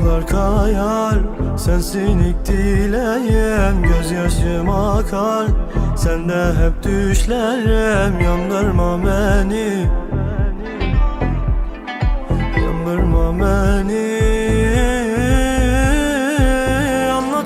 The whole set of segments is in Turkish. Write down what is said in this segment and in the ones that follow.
Yıldızlar kayar Sensin ilk dileğim Gözyaşım akar. Sende hep düşlerim Yandırma beni. Yandırma beni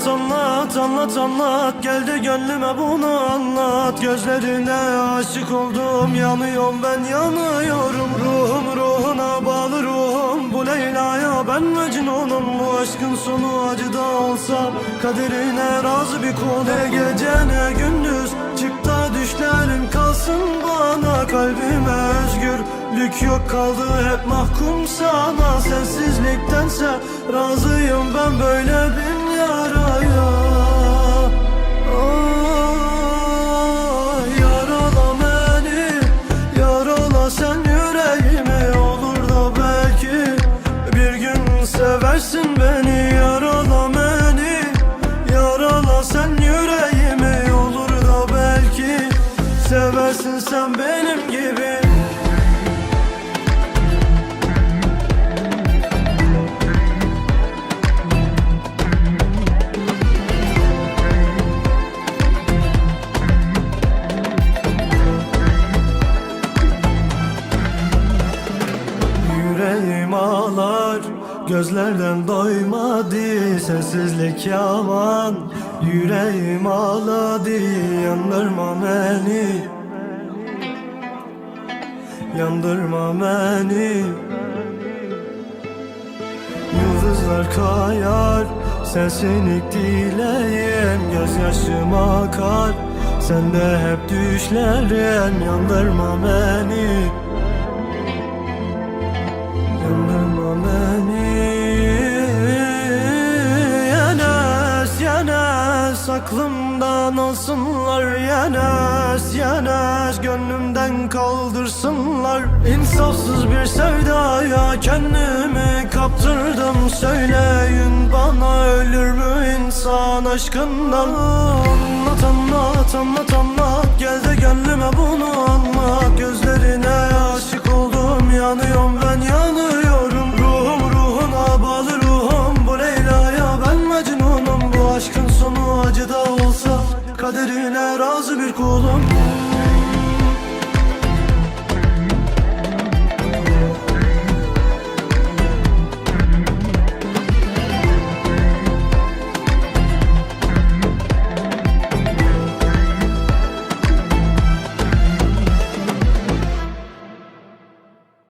Anlat anlat anlat Geldi gönlüme bunu anlat. Gözlerine aşık oldum. Yanıyorum ben yanıyorum. Ruhum ruhuna bağlı ruhum. Bu Leyla'ya ben Mecnun'um. Bu aşkın sonu acıda olsa Kaderine razı bir kul Ne gece ne gündüz Çık da düşlerim kalsın bana Kalbime özgürlük yok kaldı. Hep mahkum sana. Sensizliktense razıyım ben. Böyle bir seversin beni Yarala beni, yarala sen yüreğimi Olur da belki. Seversin sen benim gibi Gözlerden doymadı Sensizlik yaman Yüreğim ağladı Yandırma beni. Yandırma beni. Yıldızlar kayar Sensin ilk dileğim Gözyaşım akar. Sende hep düşlerim Yandırma beni alsınlar Yenes, yenes Gönlümden kaldırsınlar. İnsafsız bir sevdaya Kendimi kaptırdım. Söyleyin bana ölür mü insan aşkından? Anlat anlat anlat anlat. Gel de gönlüme bunu anlat. Gözlerine aşık oldum yanıyor